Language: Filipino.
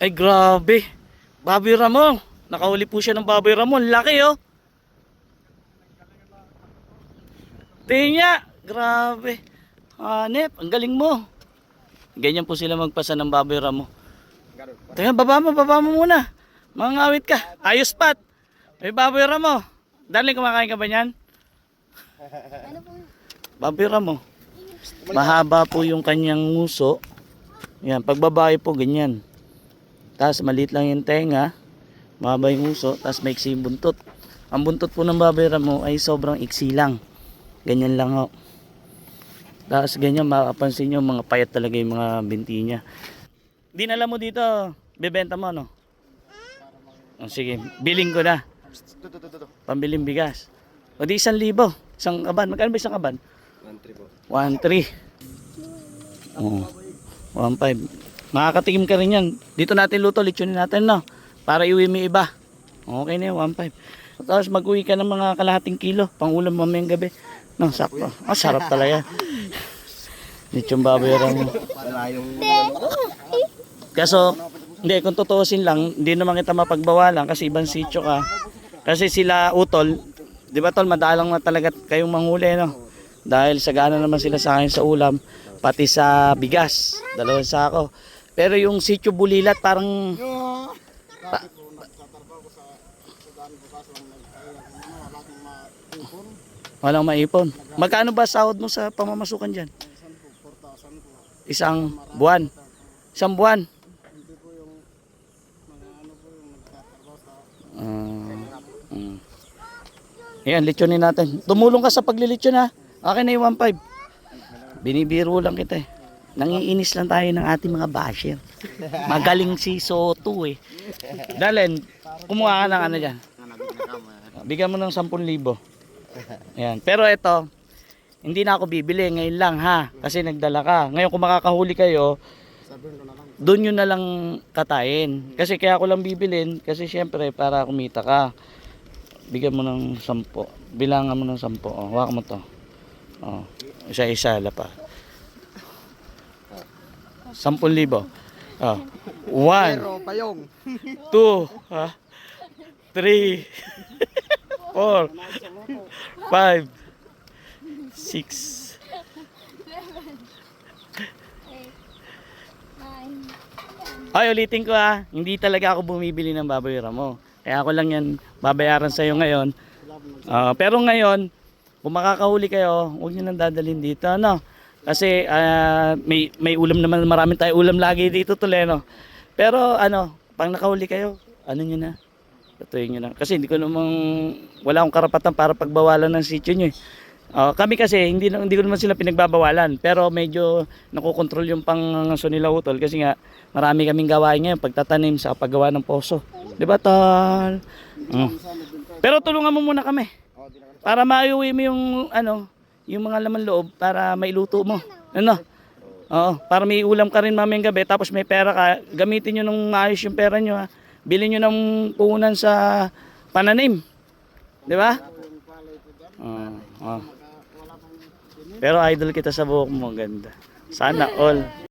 Ay, grabe. Baboy Ramon. Nakahuli po siya ng baboy Ramon. Laki, oh. Niya. Grabe. Hanep, ang galing mo. Ganyan po sila magpasa ng baboy Ramon. Tingnan, baba mo, baba mo muna. Mga ngawit ka. Ayos pat. May baboy Ramon. Darling, kumakain ka ba niyan? Baboy Ramon. Mahaba po yung kanyang nguso. Yan, pag babae po, ganyan. Tapos maliit lang yung tenga, mahaba yung uso, tapos may iksi yung buntot. Ang buntot po ng baboy ramo ay sobrang iksi lang. Ganyan lang ho. Tapos ganyan, makapansin nyo, mga payat talaga yung mga binti niya. Dinala mo dito, bebenta mo, no? O, sige, biling ko na. Pambiling bigas. O di isang libo. Isang kaban. Magkano ba isang kaban? 1-3 Oo. 1-5. Makakatikim ka rin yan. Dito natin luto, litsunin natin no. Para iuwi mo yung iba. Okay na yun, 1-5. Tapos mag-uwi ka ng mga kalahating kilo. Pang ulam mamayang gabi. No, sakto. Ah, sarap talaga. Litsyon baboy rin. Kaso, hindi, kung tutuusin lang, hindi naman kita mapagbawalan kasi ibang sityo ka. Kasi sila utol, di ba tol, madalang na talaga kayong manghuli, no? Dahil sagana naman sila sa akin sa ulam, pati sa bigas, dalawang sako. Pero yung sityo bulilat parang pa- walang maipon. Magkano ba sahod mo sa pamamasukan dyan? Isang buwan. Isang buwan. Ah, mm. Ayan, lityonin natin. Tumulong ka sa paglilitsyon ha. Akin na yung 1.5. Binibiro lang kita eh. Nangiinis lang tayo ng ating mga basher. Magaling si Soto eh. Dalen, kumuha ka ng ano dyan. Bigyan mo ng 10,000. Ayan. Pero ito, hindi na ako bibili ngayon lang ha. Kasi nagdala ka. Ngayon kung makakahuli kayo, doon yun na lang katayin. Kasi kaya ako lang bibilin, kasi syempre para kumita ka. Bigyan mo ng sampo. Bilangan mo ng sampo. Oh, hawak mo to. Oh, isa-isa pa. Sampun libo. Oh. One, payong. two, ha? three, four, five, six, Ay, ulitin ko ha. Hindi talaga ako bumibili ng baboy ramo. Kaya ako lang yan babayaran sa'yo ngayon. Ah, pero ngayon, kung makakahuli kayo, huwag nyo nang dadalhin dito. Ano? Kasi ah, may, may ulam naman, marami tayo ulam lagi dito Toleno. Pero ano, pag nakahuli kayo, ano nyo na? Tatuyin nyo na. Kasi hindi ko namang, wala akong karapatan para pagbawalan ng sityo nyo eh. Ah, kami kasi hindi hindi ko naman sila pinagbabawalan pero medyo nakokontrol yung pangangaso nila utol kasi nga marami kaming gawain ngayon pagtatanim sa paggawa ng poso. 'Di ba tol? Mm. Pero tulungan mo muna kami. Para maiuwi mo yung ano, yung mga laman loob para mailuto mo. Ano? Oo, para may ulam ka rin mamayang gabi tapos may pera ka, gamitin niyo nung maayos yung pera niyo ha. Bilhin niyo ng puhunan sa pananim. 'Di ba? Oo. oo. Pero idol kita sa buhok mo, ganda. Sana all.